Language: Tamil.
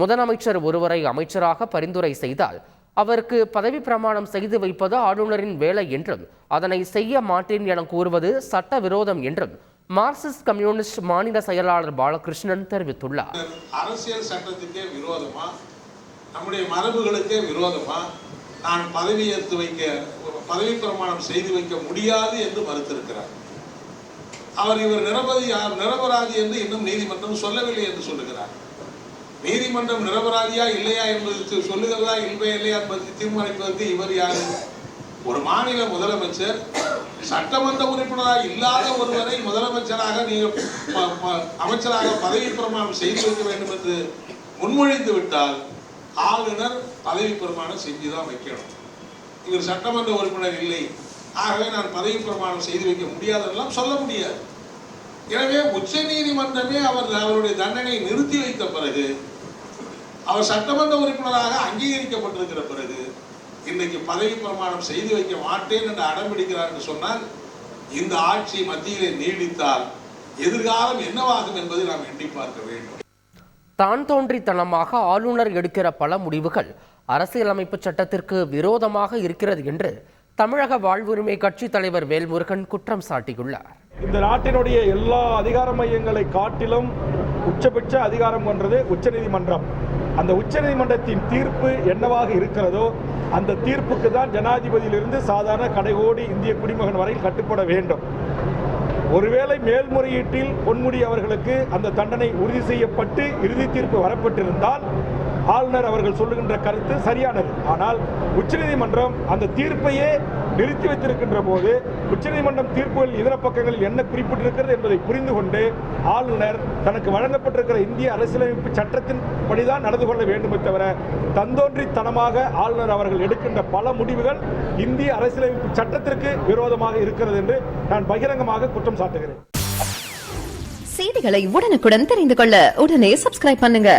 முதலமைச்சர் ஒருவரை அமைச்சராக பரிந்துரை செய்தால் அவருக்கு பதவி பிரமாணம் செய்து வைப்பது ஆளுநரின் வேலை என்றும் அதனை செய்ய மாட்டேன் என கூறுவது சட்ட விரோதம் என்றும் மார்க்சிஸ்ட் கம்யூனிஸ்ட் மாநில செயலாளர் பாலகிருஷ்ணன் தெரிவித்துள்ளார். அரசியல் சட்டத்துக்கே விரோதமா? நம்முடைய மரபுகளுக்கே விரோதமா? நான் பதவி ஏற்று வைக்க பதவி பிரமாணம் செய்து வைக்க முடியாது என்று மறுத்திருக்கிறார். அவர் இவர் நிரபதி நிரபராதி என்று இன்னும் நீதிமன்றம் சொல்லவில்லை என்று சொல்லுகிறார். நீதிமன்றம் நிரபராதியா இல்லையா என்பது சொல்லுகிறதா இல்லை இல்லையா என்பதை தீர்மானிப்பதற்கு இவர் யாரு? ஒரு மாநில முதலமைச்சர் சட்டமன்ற உறுப்பினராக இல்லாத ஒருவரை முதலமைச்சராக நீங்கள் அமைச்சராக பதவி பிரமாணம் செய்து வைக்க வேண்டும் என்று முன்மொழிந்து விட்டால் ஆளுநர் பதவி பிரமாணம் செஞ்சுதான் வைக்கணும். இவர் சட்டமன்ற உறுப்பினர் இல்லை. ஆகவே நான் பதவி பிரமாணம் செய்து வைக்க முடியாதெல்லாம் சொல்ல முடியாது. எனவே உச்ச நீதிமன்றமே அவர் அவருடைய தண்டனை நிறுத்தி வைத்த பிறகு அவர் சட்டமன்ற உறுப்பினராக அங்கீகரிக்கப்பட்டிருக்கிற பிறகு இன்னைக்கு பதவி பிரமாணம் செய்து வைக்க மாட்டேன் என்று அடம்பிடிக்கிறார் என்று சொன்னால் இந்த ஆட்சி மத்தியிலே நீடித்தால் எதிர்காலம் என்னவாகும் என்பதை நாம் எண்ணி பார்க்க வேண்டும். தான் தோன்றித்தனமாக ஆளுநர் எடுக்கிற பல முடிவுகள் அரசியலமைப்பு சட்டத்திற்கு விரோதமாக இருக்கிறது என்று தமிழக வாழ்வுரிமை கட்சித் தலைவர் வேல்முருகன் குற்றம் சாட்டியுள்ளார். இந்த நாட்டினுடைய எல்லா அதிகார மையங்களை காட்டிலும் உச்சபட்ச அதிகாரம் கொன்றது உச்சநீதிமன்றம். அந்த உச்சநீதிமன்றத்தின் தீர்ப்பு என்னவாக இருக்கிறதோ அந்த தீர்ப்புக்கு தான் ஜனாதிபதியிலிருந்து சாதாரண கடைகோடி இந்திய குடிமகன் வரையில் கட்டுப்பட வேண்டும். ஒருவேளை மேல்முறையீட்டில் பொன்முடி அவர்களுக்கு அந்த தண்டனை உறுதி செய்யப்பட்டு இறுதி தீர்ப்பு வரப்பட்டிருந்தால் ஆளுநர் அவர்கள் சொல்லுகின்ற கருத்து சரியானது. ஆனால் உச்சநீதிமன்றம் அந்த தீர்ப்பையே நிறுத்தி வைத்திருக்கின்ற போது உச்சநீதிமன்றம் தீர்ப்புகள் இதர பக்கங்களில் என்ன குறிப்பிட்டிருக்கிறது என்பதை புரிந்து கொண்டு ஆளுநர் தனக்கு வழங்கப்பட்டிருக்கிற இந்திய அரசியலமைப்பு சட்டத்தின் படிதான் நடந்து கொள்ள வேண்டுமே தவிர தந்தோன்றித்தனமாக ஆளுநர் அவர்கள் எடுக்கின்ற பல முடிவுகள் இந்திய அரசியலமைப்பு சட்டத்திற்கு விரோதமாக இருக்கிறது என்று நான் பகிரங்கமாக குற்றம் சாட்டுகிறேன். செய்திகளை உடனுக்குடன் தெரிந்து கொள்ள உடனே சப்ஸ்கிரைப் பண்ணுங்க.